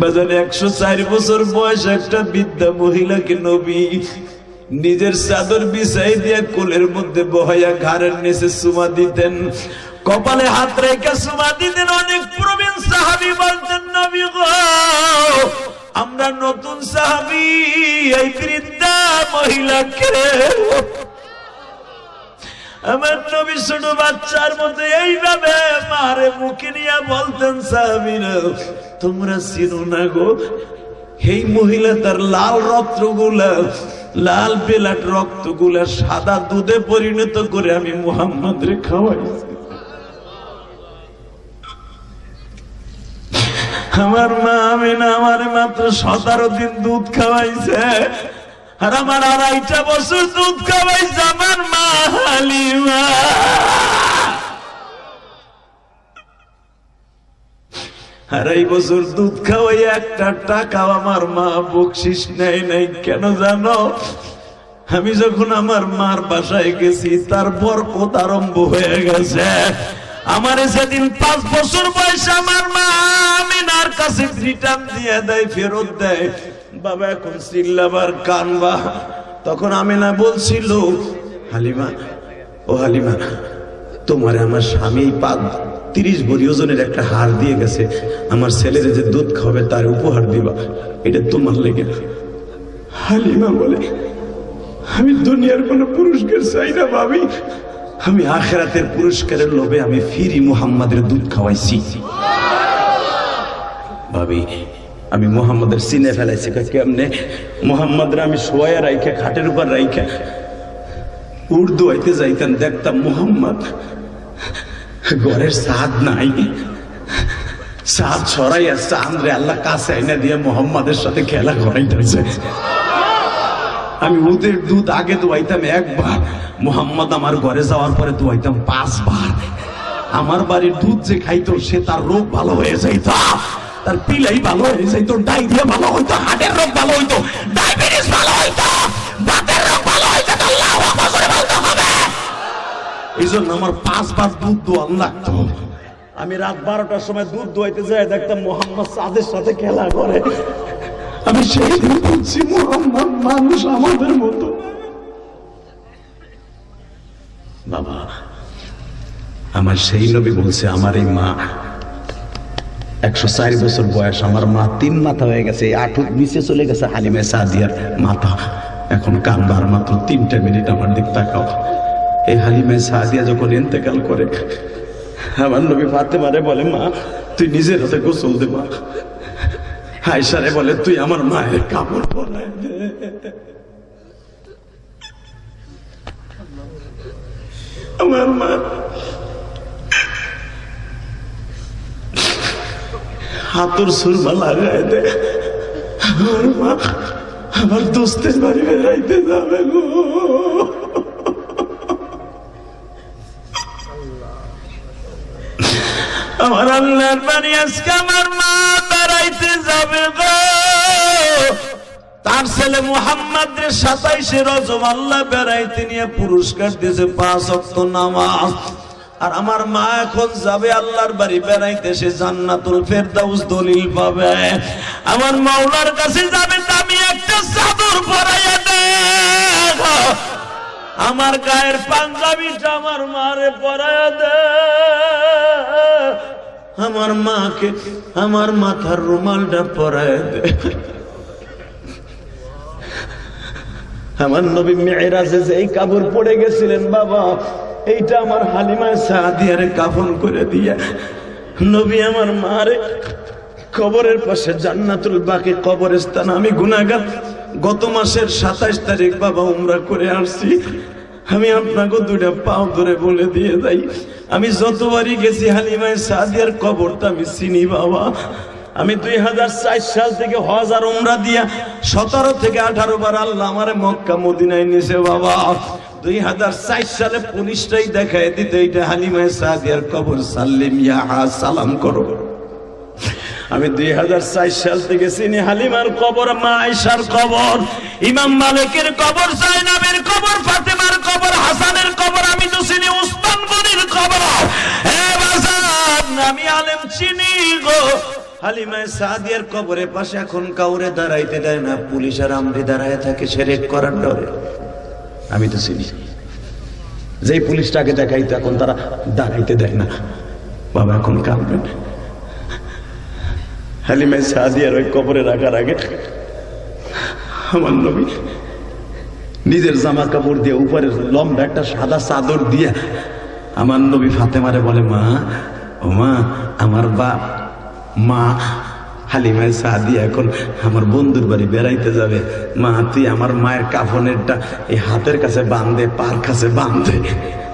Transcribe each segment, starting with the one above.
বাজারে একশো চার বছর বয়স একটা বিদ্যা মহিলাকে নবী নিজের চাদর বিছাই দিয়া কোলের মধ্যে বহাইয়া ঘাড়ের নিচে সুমা দিতেন। কপালে হাত রেখে সুমা দিতেন অনেক প্রবীণ সাহাবি বলতেন, নবী গো, আমরা নতুন সাহাবি, এই বৃদ্ধা মহিলাকে আমার নবী ছোট বাচ্চার মতো এইভাবে মারে মুখে নিয়ে বলতেন, সাহাবিরা, তোমরা চিনো না গো? এই মহিলা তার লাল রক্তগুলা, লাল বেলাট রক্তগুলা সাদা দুধে পরিণত করে আমি মোহাম্মদ রে খাওয়াইছি। আমার মা আমি না আমার মাত্র সতেরো দিন দুধ খাওয়াইছে। আর আমার আড়াইটা বছর দুধ খাওয়াইছে আমার মা। হালিমা আড়াই বছর দুধ খাওয়াই একটা টাকাও আমার মা বকশিস নেয় নাই, কেন জানো? আমি যখন আমার মার বাসায় গেছি, তার বরকত আরম্ভ হয়ে গেছে। আমার সেদিন পাঁচ বছর বয়স আমার মা আমিনার কাছে রিটার্ন দিয়ে দেয়, ফেরত দেয়। বাবা, এখন চিল্লাবার কানবা তখন আমিনা বলছিল, হালিমা, ও হালিমা, তোমার আমার স্বামী পাদ তিরিশ বড়ি ওজনের একটা হার দিয়ে গেছে। আমার ছেলের যে দুধ খাবে তার উপহার দিবা। এটা তোমার লেগে হালিমা বলে, আমি দুনিয়ার কোন পুরস্কার চাই না ভাবি। আমি আখেরাতের পুরস্কারের লোভে আমি ফিরি মুহাম্মাদের দুধ খাওয়াইছি। ভাবি আমি মোহাম্মদের সিনে ফেলাইছি। কেমনে? মোহাম্মদরা আমি শোয়া রাইখা, খাটের উপর রাইখা উর্দু হইতে যাইতেন, দেখতাম মোহাম্মদ ঘরের সাদ নাই। সাদ ছড়াইয়া চাঁদরে আল্লাহ কাছে আইনা দিয়ে মোহাম্মদের সাথে খেলা করাইতেছে। আমি ওদের দুধ আগে দোয়াইতাম একবার, মোহাম্মদ আমার ঘরে যাওয়ার পরে দোয়াইতাম পাঁচবার। আমার বাড়ির দুধ যে খাইতো, সে তার রোগ ভালো হয়ে যাইতো। তার পিলাই ভালো হয়ে যাইতো ডায়রিয়া ভালো হইতো হার্টের রোগ ভালো হইতো, ডায়াবেটিস ভালো হইতো, বাতের রোগ ভালো হইতো আল্লাহু করে বলতে হবে। এই জন্য আমার দুধ দোয়ান লাগতো আমি রাত বারোটার সময় দুধ দোয়াইতে যাই, দেখতাম মোহাম্মদ সাদের সাথে খেলা করে। আমি সেই দিন বুঝছি মোহাম্মদ মানুষ আমাদের মতো। বাবা, আমার সেই নবী বলছে আমার এই মা একশো চার বছর বয়স আমার মা, তিন মাথা হয়ে গেছে আঠুর নিচে চলে গেছে হালিমে সাদিয়ার মাথা। এখন কান্দার মাত্র তিনটা মিনিট আমার দিক তাকাও। এই হালিমে সাদিয়া যখন ইন্তেকাল করে, আমার নবী ফাতেমারে বলে, মা, তুই নিজের হাতে গোসল দে মা হাইসারে বলে, তুই আমার মায়ের কাপড় পরায় দে। আমার মা হাতুর সুরমা লাগায় দে। আমার মা আমার দোস্তের বাড়ি বেড়াইতে যাবে গো। আমার আল্লাহর বাড়ি আজকে আমার মা বেড়াইতে যাবে গো। তার ছেলে মোহাম্মদ সাতাইশে রজব আল্লাহ বেড়াইতে নিয়ে পুরস্কার দিয়েছে পাঁচ অক্ত নামাজ। আর আমার মা এখন যাবে আল্লাহর বাড়ি বেড়াইতে, সে জান্নাতুল ফেরদাউস দলিল পাবে। আমার মাওলার কাছে যাবে, দামি একটা চাদর পরাইয়া দে। আমার গায়ের পাঞ্জাবিটা আমার মারে পরাইয়া দে। আমার মাকে, আমার মাথার রুমালটা পরায় দে। আমার নবী মেয়েরাজে যে এই কাপড় পড়ে গেছিলেন, বাবা এইটা আমার হালিমায় সাদিয়ারে কাফন করে দিয়ে। নবী আমার মারে কবরের পাশে জান্নাতুল বাকি কবরস্থান আমি গুনাগার গত মাসের সাতাইশ তারিখ বাবা উমরা করে আসছি। আমি আপনাকে দুটা পাও ধরে বলে দিয়ে যাই। আমি যতবারই গেছি হালিমায় সাদিয়ার কবরটা আমি চিনি বাবা। আমি দুই হাজার চার সাল থেকে হজ আর উমরা দিয়া সতেরো থেকে আঠারো বার আল্লাহ আমার মক্কা, মদিনায় নিছে বাবা। দুই হাজার চার সালে পুলিশটাই দেখায় দিত এইটা হালিমায় সাদিয়ার কবর, সাল্লিম ইয়া সালাম করো। আমি দুই হাজার চার সাল থেকে চিনি হালিমার কবর, মা আয়সার কবর, ইমাম মালিকের কবর জাইনাবের কবর, ফাতেমার কবর, হাসানের কবর, আমি তো চিনি উসমান গনির কবর। আমি আলেম চিনি গো। হালিমায় সাদিয়ার কবরের পাশে এখন কাউরে দাঁড়াইতে দেয় না পুলিশ আর আমরি দাঁড়ায় থাকে, সেরেক করার ডরে আমি তো চিনি। যেই পুলিশটাকে দেখাইতো এখন তারা দাঁড়াইতে দেয় না। বাবা এখন কাঁদবেন। হালিমাই সাদিয়ার ওই কবরে রাখার আগে আমার নবী নিজের জামা কাপড় দিয়ে উপরে লম্বা একটা সাদা চাদর দিয়ে আমার নবী ফাতেমারে বলে, মা, ও মা, আমার বাপ, মা হালিমায় সাদিয়া এখন আমার বন্ধুর বাড়ি বেড়াইতে যাবে। মা, তুই আমার মায়ের কাফনেরটা এই হাতের কাছে বাঁধে, পার কাছে বাঁধে।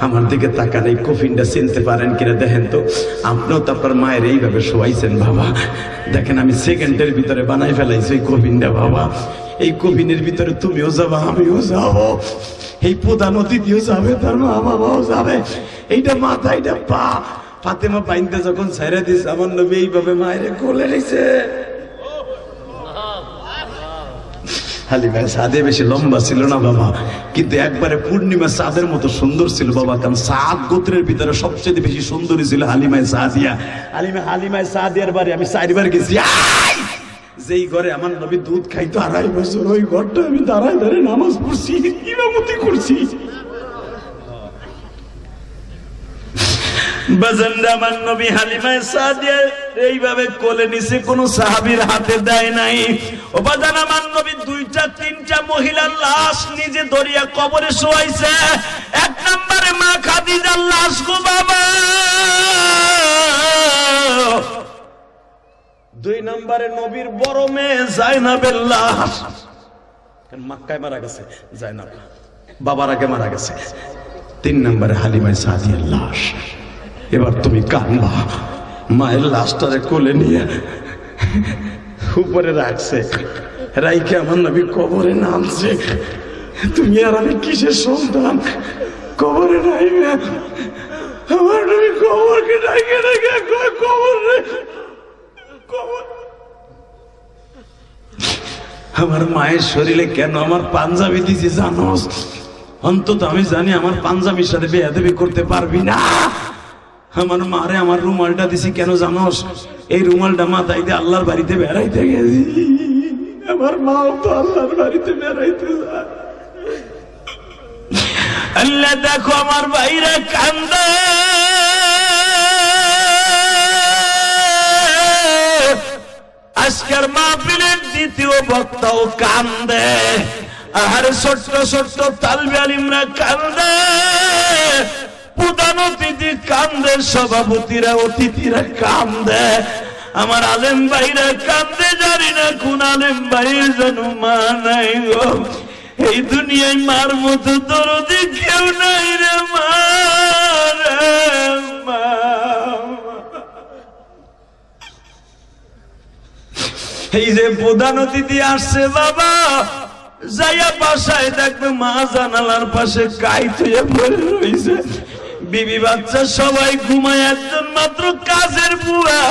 আমার দিকে তাকান, এই কফিনটা চিনতে পারেন কিনা দেখেন তো। আপনিও তো আপনার মায়ের এইভাবে শোয়াইছেন বাবা। দেখেন আমি সেকেন্ডের ভিতরে বানাই ফেলাইছি ওই কফিনটা বাবা। এই কফিনের ভিতরে তুমিও যাবা, আমিও যাব। এই প্রধান অতিথিও যাবে, তার মা বাবাও যাবে। এইটা মাথা এইটা পা। ফাতেমা পাইনতে যখন ছেড়ে দিস আমার নবী এইভাবে মায়ের কোলে নিছে। লম্বা ছিল না বাবা। কিন্তু একবারে মতো সুন্দর ছিল বাবা গোত্রের ভিতরে সবচেয়ে বেশি সুন্দরী ছিল হালিমা, হালিমায় আমি গেছি। যেই ঘরে আমার দুধ খাইতো ওই ঘরটা আমি নামাজ পড়ছি করছি। এইভাবে হাতে দেয় নাই। দুইটা, তিনটা লাশ নিজে দুই নম্বরে নবীর বড় মেয়ে জাইনাবের লাশ। মাক্কায় মারা গেছে? জাইনাব। বাবার আগে মারা গেছে। তিন নম্বরে হালিমায় সাদিয়ার লাশ। এবার তুমি কানবা মায়ের লাশটারে কোলে নিয়ে উপরে রাখছে। রাইকে আমার নবী কবরে নামছে। তুমি আর আমি কিসের সন্তান? কবরে নাইবে আমার নবী কবরকে ডাইকে কয় কবর কবর। আমার মায়ের শরীরে কেন আমার পাঞ্জাবি দিছি জানোস? অন্তত আমি জানি আমার পাঞ্জাবির সাথে বেয়াদবি করতে পারবি না। আমার মারে, আমার রুমালটা দিছি, কেন জানোস? এই রুমালটা মাথায় দিয়ে আল্লাহর বাড়িতে বেড়াইতে গেছি। আমার মাও তো আল্লাহর বাড়িতে বেড়াইতে আল্লাহ, দেখো, আমার বাইরে কান্দে। আজকের মাহফিলের দ্বিতীয় বক্তাও কান্দে। আর ছোট্ট ছোট্ট তালবে আলিমরা কান্দে। প্রধান অতিথি কান্দে, সভাপতিরা, অতিথিরা কান্দে। আমার আলেম ভাইরা কান্দে, জানি না কোন আলেম ভাইয়ের যেন মা নাই গো। এই দুনিয়ায় মার মতো দরদি কেউ নাই রে মা এই যে প্রধান অতিথি আসছে, বাবা, যাইয়া বাসায় দেখবে মা জানালার পাশে কাই থুয়ে পড়ে রইছে। বিবি বাচ্চা সবাই ঘুমায় একজন মাত্র কাজের বুড়া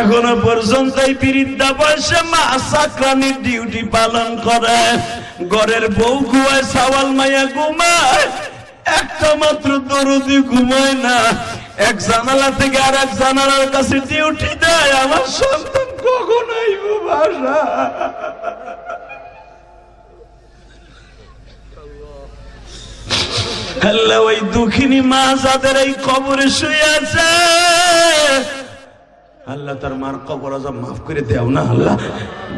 এখনও পর্যন্ত এই বয়সে মা চাকরানির ডিউটি পালন করে। ঘরের বউ ঘুমায়, সাওয়াল মাইয়া ঘুমায়। একটা মাত্র দরদি ঘুমায় না। এক জানালা থেকে আর এক জানালার কাছে ডিউটি দেয়, আমার সন্তান কখন আইব বাসা? আল্লাহ, ওই দুঃখিনী মা যাদের এই কবরে শুয়ে আছে, আল্লাহ তার মার কবর আজম মাফ করে দেও না, আল্লাহ।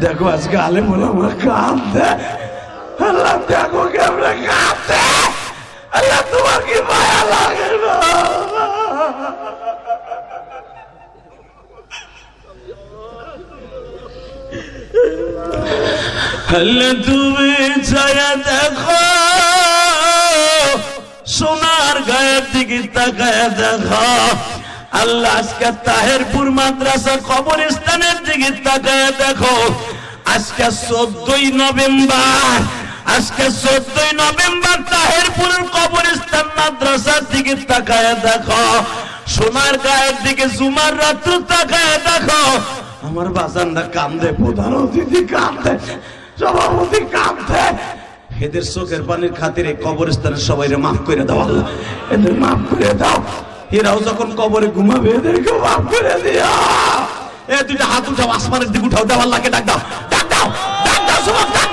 দেখো, আজকে আলে বলে আমার কাঁদতে আল্লাহ, দেখো কেমন কাঁদতে আল্লাহ, তোমার কি মায়া লাগে না? আল্লাহ, তুমি ছায়া দেখো। সোনার গায়ের দিকে তাকায় দেখো। আল্লাহ, আজকে তাহেরপুর মাদ্রাসা কবরস্থানের দিকে তাকায় দেখো। আজকে চোদ্দই নভেম্বর আজকে চোদ্দই নভেম্বর তাহেরপুরের কবরস্থান মাদ্রাসার দিকে তাকায় দেখো। সোনার গায়ের দিকে জুমার রাত্র তাকায় দেখো। আমার বাজানরা কান্দে প্রধান অতিথি কান্দে সভাপতি কান্দে এদের চোখের পানির খাতিরে কবরস্থানের সবাই মাফ করে দাও এদের মাফ করে দাও। এরাও যখন কবরে ঘুমাবে, এদেরকে মাফ করে দিও এ, দুইটা হাত উঠাও, আসমানের দিকে উঠাও দেওয়ার লাগে ডাক দাও। ডাক দাও ডাক দাও সবাই ডাক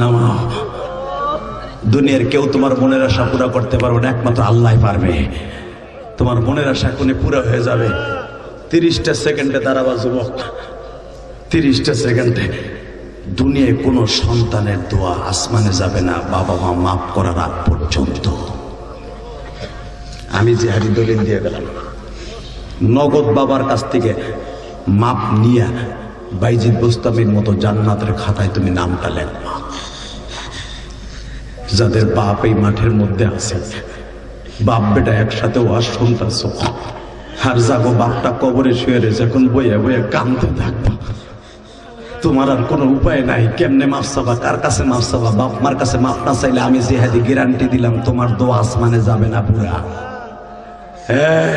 নামাও দুনিয়ার কেউ তোমার মনের আশা পুরা করতে পারবে না, একমাত্র আল্লাহ পারবে। তোমার মনের আশা কোনে পুরা হয়ে যাবে। তিরিশটা সেকেন্ডে দাঁড়াবা, যুবক। তিরিশটা সেকেন্ডে। দুনিয়ায় কোনো সন্তানের দোয়া আসমানে যাবে না বাবা মা মাফ করার আগ পর্যন্ত। আমি যে হারি দলিল দিয়ে গেলাম, নগদ বাবার কাছ থেকে মাপ নিয়ে বাইজিদ বুস্তামির মতো জান্নাতের খাতায় তুমি নামটা লেখবা। যাদের বাপ এই মাঠের মধ্যে আছে। বাপ, বেটা একসাথে ওয়াজ শুনতেছ আর যাব বাপটা কবরে শুয়ে রয়েছে, এখন বইয়ে বইয়ে কানতে থাকব। তোমার আর কোনো উপায় নাই, কেমনে মাফ চাবা, কার কাছে মাফ চাবা? বাপ মার কাছে মাফ না চাইলে আমি যে হাদি গ্যারান্টি দিলাম, তোমার দোয়া আসমানে যাবে না পুরা। হ্যাঁ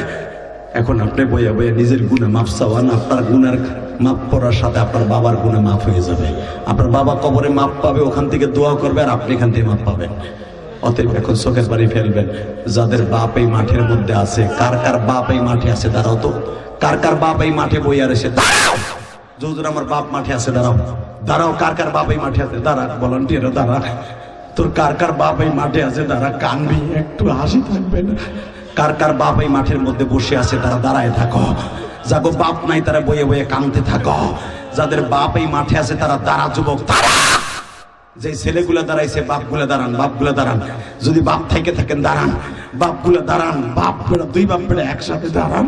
এখন আপনি বইয়া বইয়া নিজের গুণে মাপ চাওয়ান আপনার গুণের মাপ করার সাথে আপনার বাবার গুণে মাফ হয়ে যাবে। আপনার বাবা কবরে মাপ পাবে, ওখান থেকে দোয়া করবে আর আপনি এখান থেকে মাপ পাবেন। অতএব এখন চোখের বাড়ি ফেলবেন, যাদের বাপ এই মাঠের মধ্যে আছে, কার কার বাপ এই মাঠে আছে দাঁড়াও তো। কার কার বাপ এই মাঠে বইয়া রয়েছে দাঁড়াও। যৌদুর আমার বাপ মাঠে আছে, দাঁড়াও। দাঁড়াও, কার কার বাপ এই মাঠে আছে? দাঁড়া ভলান্টিয়ার দাঁড়া। তোর কার কার বাপ এই মাঠে আছে? দাঁড়া, কানবি, একটু হাসি থাকবে না? কার কার বাপ এই মাঠের মধ্যে বসে আছে? তারা দাঁড়ায় থাকো। যাগো বাপ নাই, তারা বয়ে বয়ে কানতে থাকো। যাদের বাপ এই মাঠে আছে, তারা দাঁড়া যুবক যে ছেলেগুলা দাঁড়াইছে, বাপগুলা দাঁড়ান বাপগুলা দাঁড়ান। যদি বাপ থেকে থাকেন, দাঁড়ান। বাপগুলা দাঁড়ান বাপ দুই বাপ একসাথে দাঁড়ান।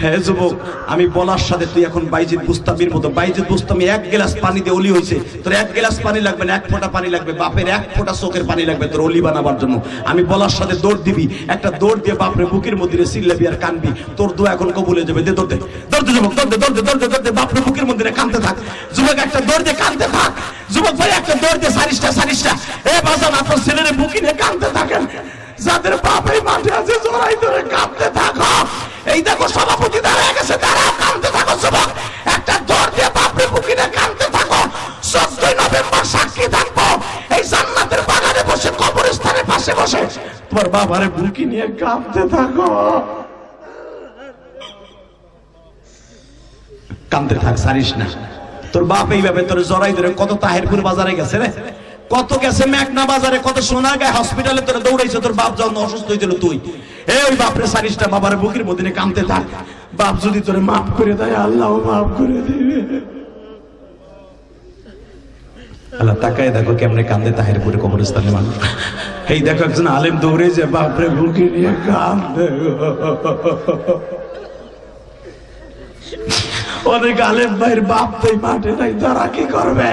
হ্যাঁ যুবক, আমি বলার সাথে তুই এখন বুস্তামির মতো। বুস্তামি এক গ্লাস পানি দিয়ে অলি হয়েছে। তোর এক গ্লাস পানি লাগবে না, এক ফোঁটা পানি লাগবে। বাপের এক ফোঁটা চোখের পানি লাগবে তোর অলি বানাবার জন্য। আমি বলার সাথে দৌড় দিবি, একটা দৌড় দিয়ে বাপরে বুকের মধ্যে সিল্লাবি আর কানবি। তোর দোয়া এখন কবুলে যাবে। দে, দৌড় দে। দৌড় দে যুবক, দৌড় দে দৌড় দে দৌড় দে বাপরে বুকের মধ্যে কানতে থাক। যুবক, একটা দৌড় দিয়ে কানতে থাক। যুবক ভাই, একটা দৌড় দিয়ে সারিসটা সারিসটা এ বাজান, আপনার ছেলেরে বুকি নিয়ে কানতে থাকেন। যাদের বাপ এই মাঠে আছে, জোড়াই ধরে থাকো এই দেখো সভাপতি, দাঁড়ায় গেছে কাঁদতে থাকো, যুবক। একটা দৌড় দিয়ে কানতে থাকো। চোদ্দই নভেম্বর সাক্ষী থাকব। এই জান্নাতের বাগানে বসে, কবরস্থানের পাশে বসে। বাবারে বুকি নিয়ে কাঁদতে থাকো। থাক, সারিস না। তোর বাপ এইভাবে তোর জড়াই ধরে কত তাহেরপুর বাজারে গেছে রে? কত গেছে মেঘনা বাজারে, কত সোনা গায়ে হসপিটালে তোর দৌড়াইছে, তোর বাপ যখন অসুস্থ হয়েছিল তুই। এ ওই বাপরে সারিসটা বাবার বুকের মধ্যে নিয়ে কান্দতে থাক। বাপ যদি তোরে মাফ করে দেয়, আল্লাহ মাফ করে দিবে। আল্লাহ, তাকায় দেখো কেমনে কান্দে কবরস্থানে মানুষ। এই দেখো একজন আলেম দৌড়ে যে বাপরে বুকে নিয়ে কান্দে। অনেক আলেম ভাইয়ের বাপ তো এই মাঠে নাই, তারা কি করবে?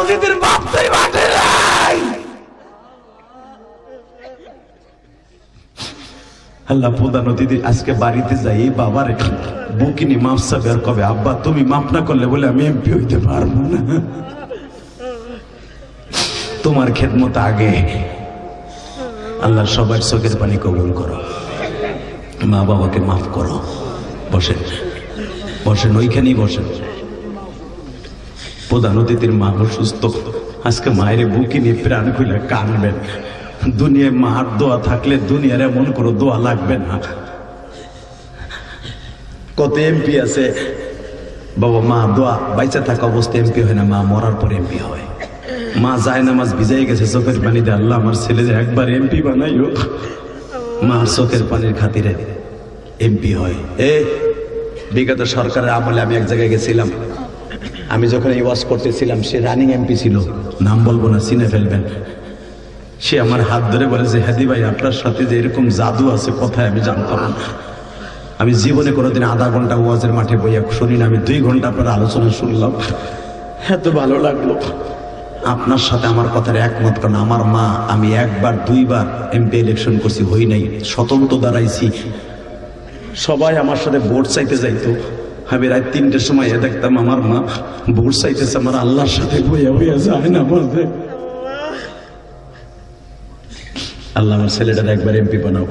অতিথির বাপ তো মাঠে নাই। আল্লাহ প্রধান অতিথি, আজকে বাড়িতে যাই, এই বাবার বুকিনি মাপ সাবে আর কবে আব্বা, তুমি মাপ না করলে বলে আমি এমপি হইতে পারব না। তোমার খেদমত আগে। আল্লাহ সবার চোখের পানি কবুল করো। মা বাবাকে মাফ করো। বসেন। বসেন, ওইখানেই বসেন। প্রধান অতিথির মা অসুস্থ আজকে মায়ের বুকি নিয়ে প্রাণ খুলে কানবেন। দুনিয়ায় মার দোয়া থাকলে দুনিয়ার এমন কোনো দোয়া লাগবে না। কত এমপি আছে? বাবা, মা, দোয়া, বাইচা থাকা অবস্থায় এমপি হয় না, মা মরার পর এমপি হয়। মা যায় নামাজ ভিজাই গেছে, চোখের পানি দিয়ে আল্লাহ আমার ছেলে যে একবার এমপি বানাইও। মার চোখের পানির খাতিরে এমপি হয়। এ, বিগত সরকারের আমলে আমি এক জায়গায় গেছিলাম। আমি যখন এই ওয়াজ করতেছিলাম, সে রানিং এমপি ছিল। নাম বলব না, চিনে ফেলবেন। সে আমার হাত ধরে বলে যে, হাদি ভাই, আপনার সাথে যে এরকম জাদু আছে কথায় আমি জানতাম না। আমি জীবনে কোনোদিন আধা ঘণ্টা ওয়াজের মাঠে বইয়া শুনি না। আমি দুই ঘণ্টা আপনার আলোচনা শুনলাম। এত ভালো লাগল। আপনার সাথে আমার কথার একমত, কারণ আমার মা, আমি একবার, দুইবার এমপি ইলেকশন করছি, হই নাই, স্বতন্ত্র দাঁড়াইছি। সবাই আমার সাথে ভোট চাইতে যাইতো। আমি রাত তিনটের সময় দেখতাম আমার মা ভোট চাইতেছে, আমার আল্লাহর সাথে বইয়া বইয়া যায় না বলতে। আল্লাহ আমার ছেলেটা একবার এমপি বানাও।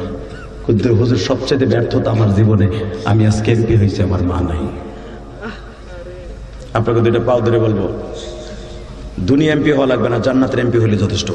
কিন্তু হুজুর সবচেয়ে ব্যর্থতা আমার জীবনে, আমি আজকে এমপি হয়েছি, আমার মা নাই। আপনাকে দুইটা পাও ধরে বলব। দুনিয়া এমপি হওয়া লাগবে না, জান্নাতের এমপি হলে যথেষ্ট